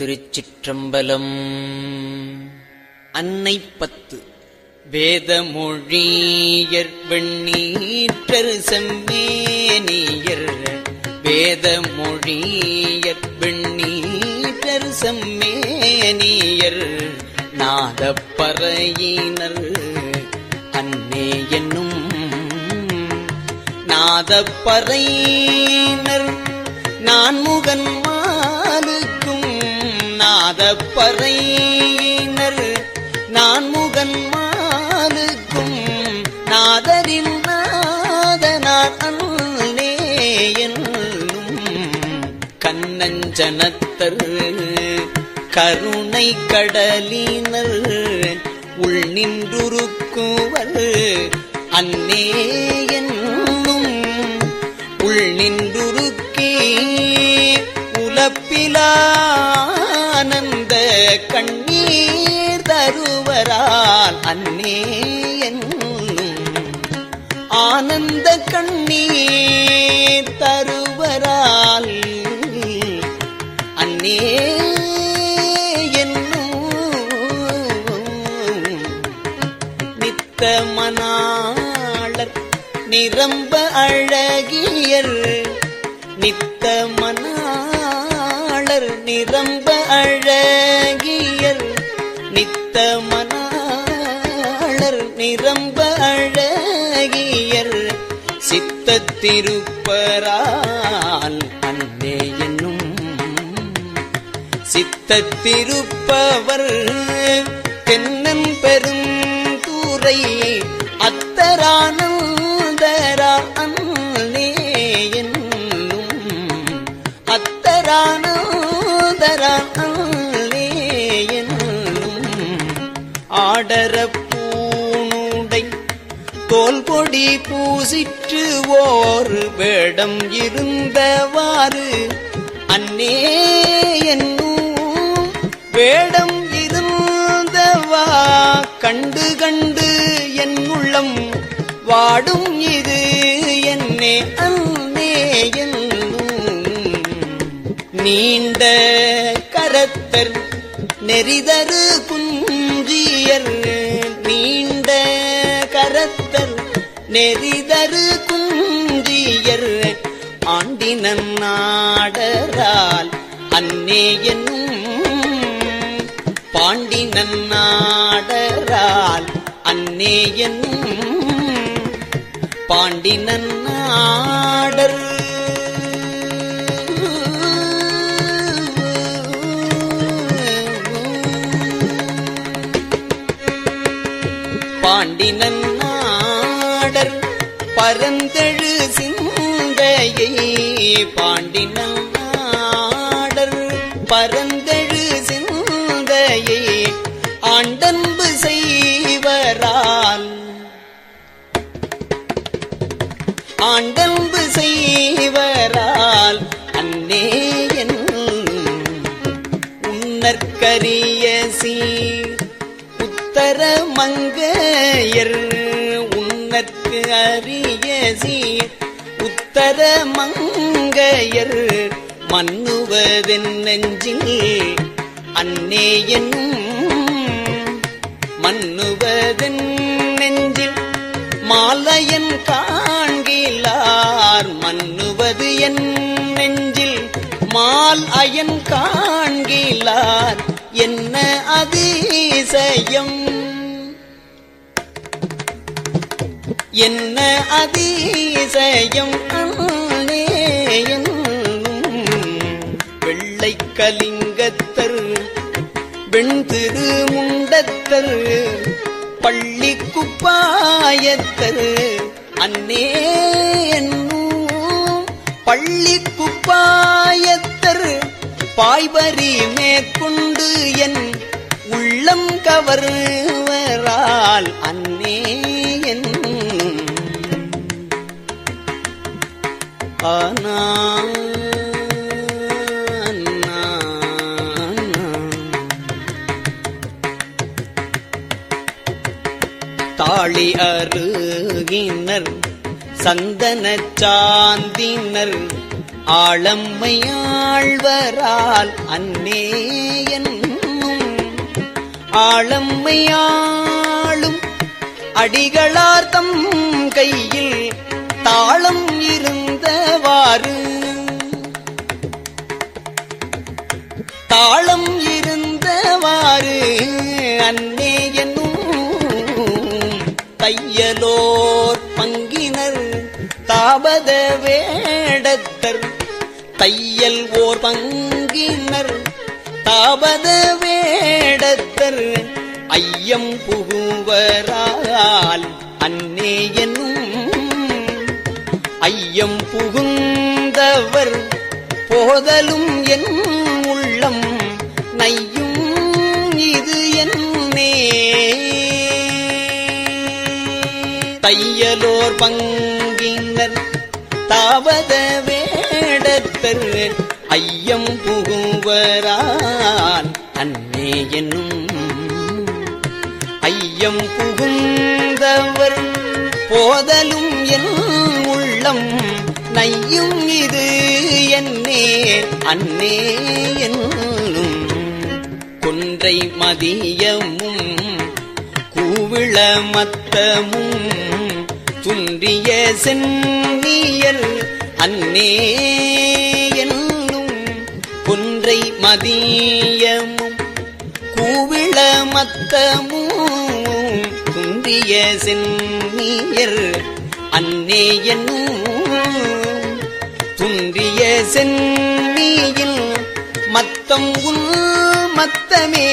திருச்சிற்றம்பலம். அன்னை பத்து. வேதமொழியர் வெண்ணீற்றர் செம்மேனியர். வேதமொழியர் வெண்ணீற்றர் செம்மேனியர். நாதப்பறையினர் அன்னே என்னும் நாதப்பறையினர். நான் முகன் நாதப்பறையினர் நான்முகன் மாலுக்கும் நாதரின் நாதனார் அன்னே கண்ணஞ்சனத்தர். கருணை கடலினர் உள் நின்றுருக்குவர். அன்னே என்னும் உள் நின்றுருக்கே. உலப்பிலா கண்ணீர் தருவரால் அன்னே ஆனந்த கண்ணீர் தருவரால் அன்னே என்னும் நித்த மணாளர் நிரம்ப அழகியல் நித்த மணாளர் நிரம்ப சித்தத்திருப்பரால் அன்னே என்னும் சித்தத்திருப்பவர் தென்னன் பெருந்தூரை அத்தரானந்தரா அன்னே என்னும் அத்தரானந்தரா அன்னே என்னும் ஆடர பூணுடை பூசிட்டு பொடி பூசிற்று ஓர் வேடம் இருந்தவாறு அன்னே என்னும் வேடம் இருந்தவா கண்டு கண்டு என் உள்ளம் வாடும் இது என்னே அன்னே என்னும் நீண்ட கரத்தர் நெறிதரு குஞ்சியர் நெறிதரு குன்றியர் ஆண்டினன் நாடரால் அன்னே என்னும் பாண்டினன் நாடரால் அன்னே என்னும் பாண்டினன் நாடர். பாண்டினன் பரந்தழு சிந்தையை பாண்டினன் நாடர். பரந்தெழு சிந்தையை ஆண்டன்பு செய்வரால். ஆண்டன்பு செய்வரால் அன்னே உன்னற்கரிய சீர். உத்தர மங்கையர் சீர் உத்தர மங்கையர் மன்னுவதென் நெஞ்சில் அன்னேயன் மன்னுவதென் நெஞ்சில் மாலையன் காண்கிலார் மன்னுவது என் நெஞ்சில் மால் அயன் காண்கிலார் என்ன அதிசயம்? என்ன அதிசயம் வெள்ளை கலிங்கத்தர் வெண்திரு முண்டத்தர் பள்ளி குப்பாயத்தர். அன்னே என்னும் பள்ளி குப்பாயத்தர் பாய்வரி மேற்கொண்டு என் உள்ளம் கவருவரால் அன்னே ஆனா தாளி அருகினர் சந்தன சாந்தினர் ஆளம்மையாழ்வரால் அன்னே என்னும். ஆளம்மையாளும் அடிகளார் கையில் தாளம் இருந்தவாறு. தாளம் இருந்தவாறு அன்னே என்னும் தையலோர் பங்கினர் தாபத வேடத்தர். தையல் ஓர் பங்கினர் தாபத வேடத்தர். ஐயம் புகுவரால் அன்னே என்னும் எம் புகுந்தவர் போதலும் என் உள்ளம் நையும் இது என்னே தையலோர் பங்கினர் தாவத வேடத்தர் ஐயம் புகுவரான் அன்னே என்னும் ஐயம் புகுந்தவர். போதலும் என் உள்ளம் நையும் இது என்னே அன்னே என்னும் கொன்றை மதியமும் கூவிள மத்தமும் துன்றிய சென்னியல் அன்னே என்னும் கொன்றை மதியமும் கூவிள மத்தமும் துன்றிய சென்னியர் அன்னே என்னும் துன்றிய சென்னியில் மத்தம் உள் மத்தமே.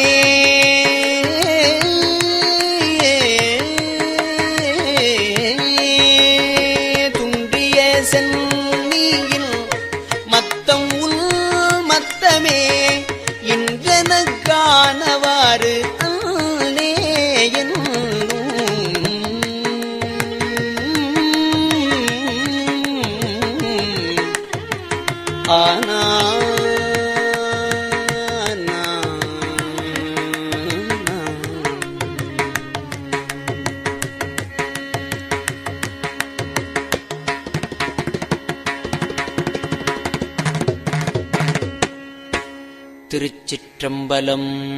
திருச்சிற்றம்பலம்.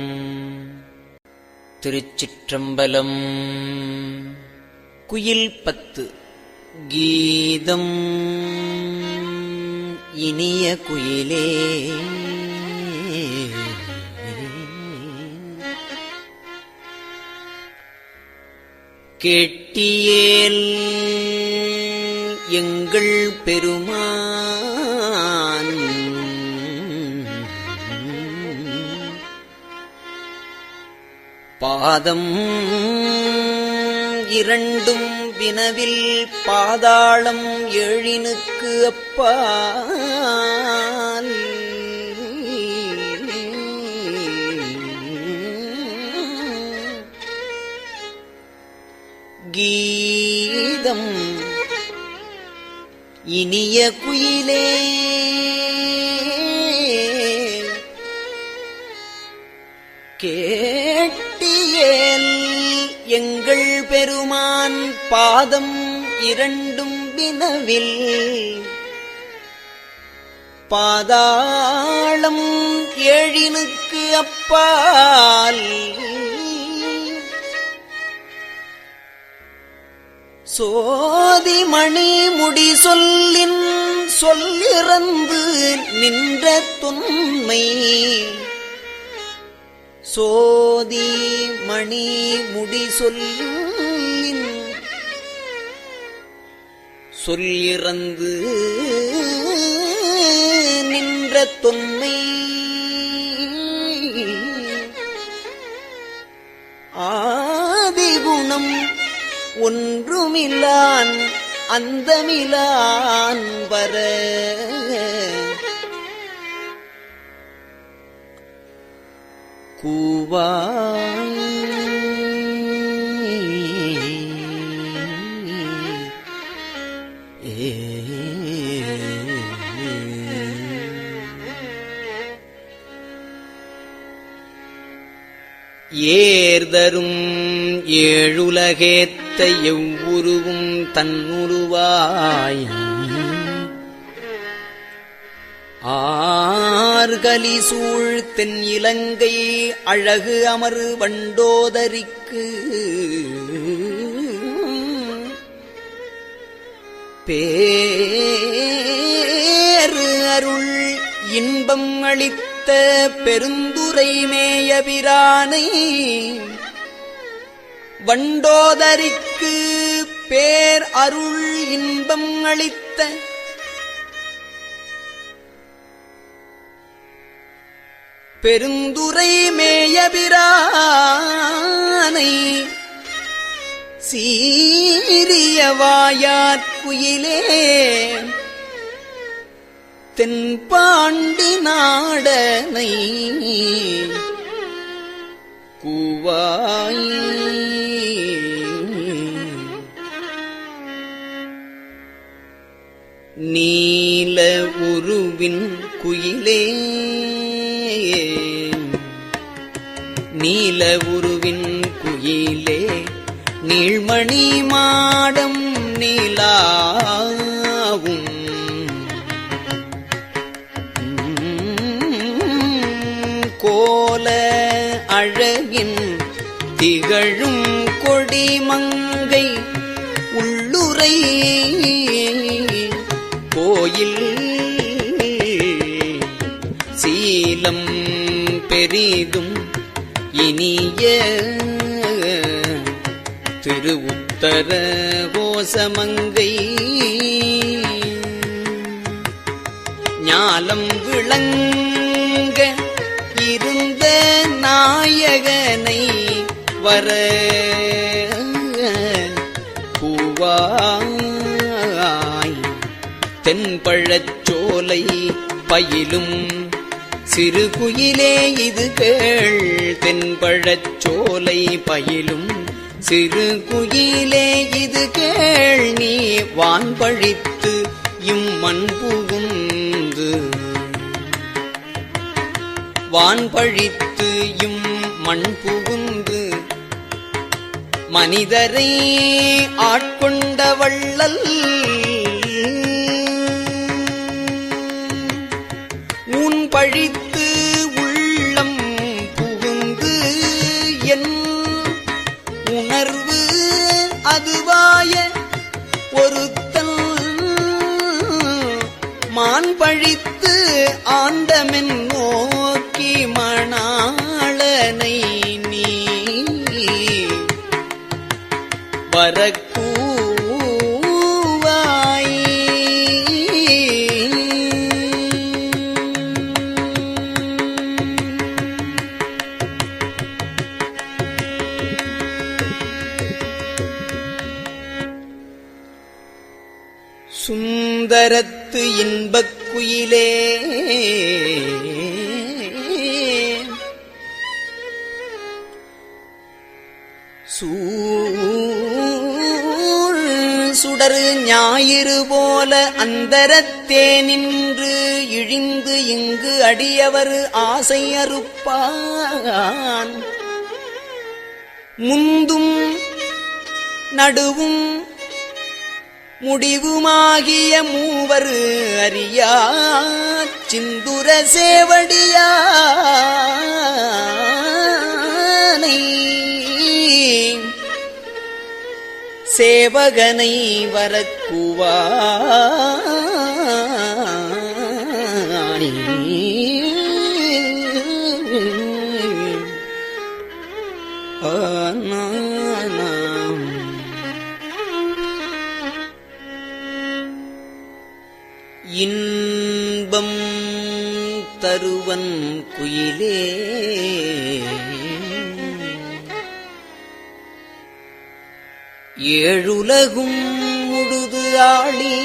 திருச்சிற்றம்பலம். குயில் பத்து கீதம். இனிய குயிலே. கேட்டியேல் எங்கள் பெருமா பாதம். இரண்டும் வினவில் பாதாளம் எழினுக்கு அப்பால். கீதம். இனிய குயிலே. கே எங்கள் பெருமான் பாதம் இரண்டும் வினவில். பாதாளம் ஏழினுக்கு அப்பால். சோதிமணி முடி சொல்லின் சொல்லிறந்து நின்ற தொன்மை. சோதி மணி முடி சொல்லின் சொல்லிறந்து நின்ற தொன்மை. ஆதிகுணம் ஒன்றுமில்லான் அந்தமிலான் வர கூவாய். ஏர்தரும் ஏழுலகேத்த எவ்வுருவும் தன்னுருவாயின் ஆர்கலி சூழ் தென் இலங்கை அழகு அமர் வண்டோதரிக்கு. பேரு அருள் இன்பம் அளித்த பெருந்துரை மேயபிரானை. வண்டோதரிக்கு பேர் அருள் இன்பம் அளித்த பெருந்துரை மேயபிரானை சீரிய வாயாற்குயிலே தென்பாண்டி நாடனை கூவாய். நீல உருவின் குயிலே நீல உருவின் குயிலே நீழ்மணி மாடம் நீலாவும். கோல அழகின் திகழும் கொடிமங்கை உள்ளுரை கோயில். சீலம் பெரிதும் இனிய திரு உத்தர கோசமங்கை? ஞாலம் விளங்க இருந்த நாயகனை வர பூவாய் தென்பழச்சோலை பயிலும் சிறு குயிலே இது கேள் தென்பழச்சோலை பயிலும். சிறு குயிலே இது கேள் நீ வான்பழித்து இம்மண் புகுந்து. வான்பழித்து இம் மண் புகுந்து. மனிதரை ஆட்கொண்ட வள்ளல் உன் பழித்து ஆண்டமென் சுடரு ஞாயிறு போல அந்தரத்தே நின்று இழிந்து இங்கு அடியவர் ஆசை அறுப்பான். முந்தும் நடுவும் முடிவுமாகிய மூவர் அறியா சிந்துர சேவடியானை சேவகனை வரக்குவாய் ஏழுலகும் முழுது ஆளி.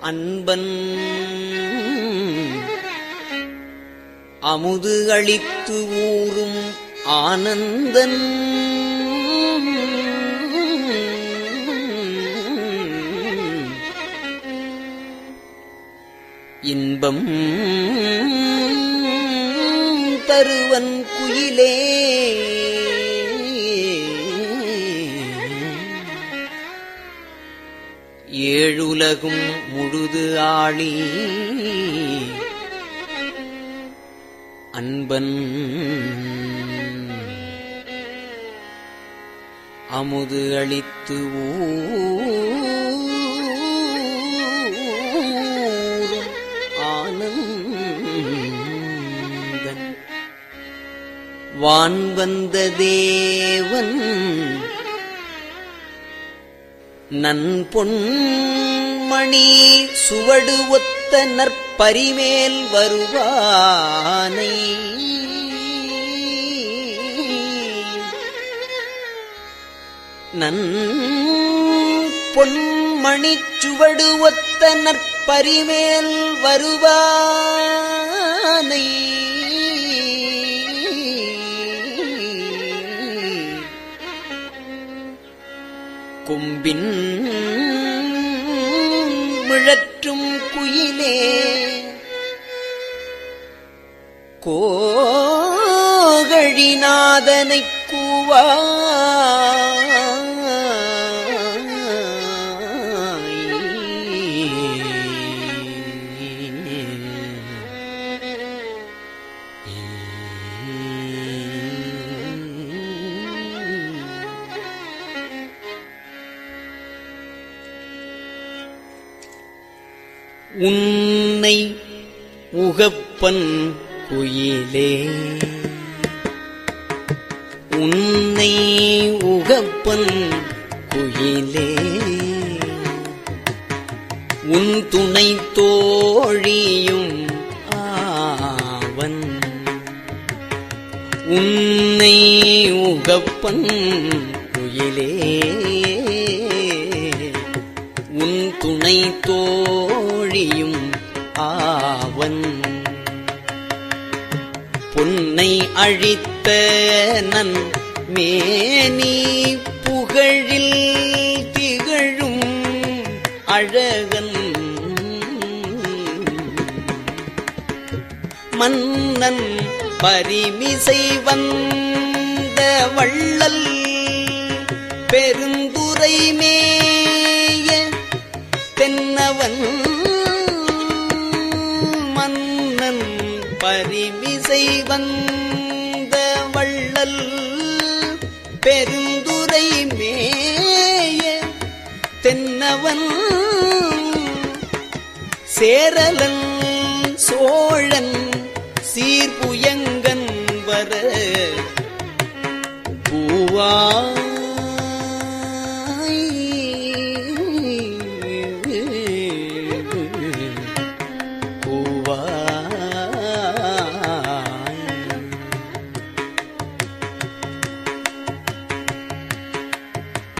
அன்பன் அமுது அளித்து ஊறும் ஆனந்தன் இன்பம் மயிலே. ஏழுலகும் முழுது ஆளி அன்பன் அமுது அளித்து ஊ வான் வந்த தேவன் நன்பொன்மணி சுவடு ஒத்த நற்பரிமேல் வருவானை. நன் பொன்மணிச் சுவடு ஒத்த நற்பரிமேல் வருவானை. கொம்பின் மிழற்றும் குயிலே. கோகழிநாதனைக் கூவா உன்னை உகப்பன் குயிலே. உன்னை உகப்பன் குயிலே. உன் துணை தோழியும் ஆவன். உன்னை உகப்பன் குயிலே. துணை தோழியும் ஆவன். பொன்னை அழித்த நன் மேனி புகழில் திகழும் அழகன். மன்னன் பரிமிசை வந்த வள்ளல் பெருந்துரை மே தென்னவன் மன்னன் பரிமிசை வந்த வள்ளல் பெருந்துரை மேய தென்னவன் சேரலன் சோழன் சீர்புயங்கன் வர பூவா